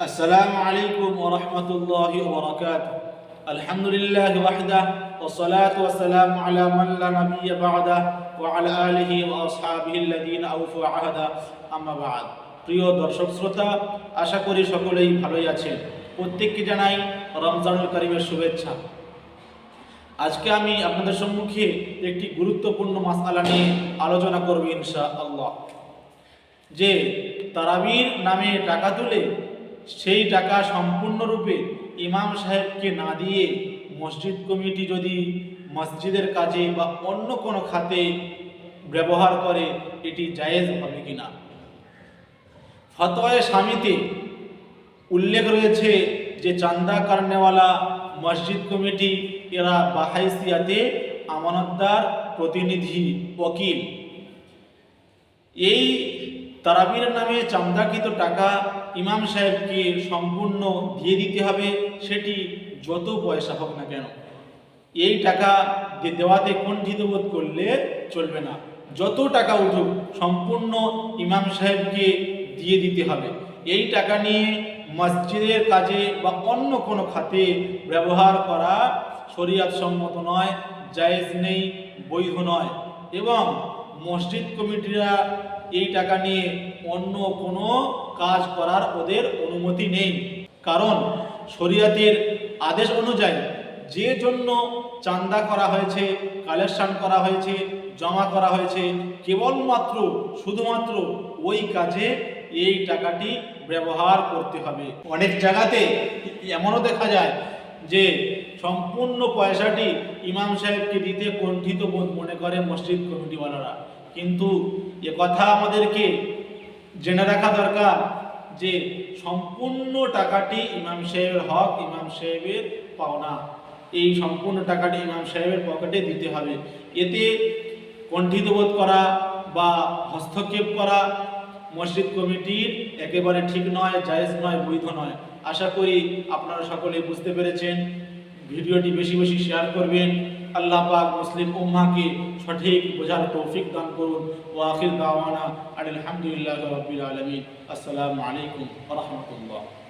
السلام عليكم ورحمة الله وبركاته الحمد لله وحده والصلاة والسلام على من لا نبي بعده وعلى آله وأصحابه الذين أوفوا عهدا أما بعد প্রিয় দর্শক শ্রোতা আশা করি সকলেই ভালোই আছেন প্রত্যেককে জানাই রমজানুল করিমের শুভেচ্ছা আজকে আমি আপনাদের সম্মুখে একটি গুরুত্বপূর্ণ মাসালা নিয়ে আলোচনা করব ইনশা আল্লাহ যে তারাবির নামে টাকা তুলে সেই টাকা সম্পূর্ণরূপে ইমাম সাহেবকে না দিয়ে মসজিদ কমিটি যদি মসজিদের কাজে বা অন্য কোনো খাতে ব্যবহার করে, এটি জায়েজ হবে কিনা? ফতোয়ায় স্বামীতে উল্লেখ রয়েছে যে চান্দা কারণেওয়ালা মসজিদ কমিটি এরা বাহাইসিয়াতে আমানতদার প্রতিনিধি, ওকিল। এই তারাবির নামে চান্দাকৃত টাকা ইমাম সাহেবকে সম্পূর্ণ দিয়ে দিতে হবে, সেটি যত পয়সা হোক না কেন। এই টাকা দেওয়াতে কুণ্ঠিত বোধ করলে চলবে না। যত টাকা উঠুক, সম্পূর্ণ ইমাম সাহেবকে দিয়ে দিতে হবে। এই টাকা নিয়ে মসজিদের কাজে বা অন্য কোনো খাতে ব্যবহার করা শরিয়াত সম্মত নয়, জায়েজ নেই, বৈধ নয়। এবং মসজিদ কমিটিরা এই টাকা নিয়ে অন্য কোনো কাজ করার ওদের অনুমতি নেই। কারণ শরিয়াতের আদেশ অনুযায়ী যে জন্য চান্দা করা হয়েছে, কালেকশন করা হয়েছে, জমা করা হয়েছে, কেবলমাত্র, শুধুমাত্র ওই কাজে এই টাকাটি ব্যবহার করতে হবে। অনেক জায়গাতে এমনও দেখা যায় যে সম্পূর্ণ পয়সাটি ইমাম সাহেবকে দিতে কণ্ঠিত বোধ মনে করে মসজিদ কমিটিওয়ালারা। কিন্তু এ কথা আমাদেরকে জেনে রাখা দরকার যে সম্পূর্ণ টাকাটি ইমাম সাহেবের হক, ইমাম সাহেবের পাওনা। এই সম্পূর্ণ টাকাটি ইমাম সাহেবের পকেটে দিতে হবে। এতে কণ্ঠিত বোধ করা বা হস্তক্ষেপ করা মসজিদ কমিটির একেবারে ঠিক নয়, জায়েজ নয়, বৈধ নয়। আশা করি আপনারা সকলে বুঝতে পেরেছেন। ভিডিওটি বেশি বেশি শেয়ার করবেন। আল্লাহ পাক মুসলিম উম্মাকে সঠিক বোঝার তৌফিক দান করুন। ও আখির দাওয়ানা আলহামদুলিল্লাহ রবিল আলমিন। আসসালামু আলাইকুম রহমতুল্লাহ।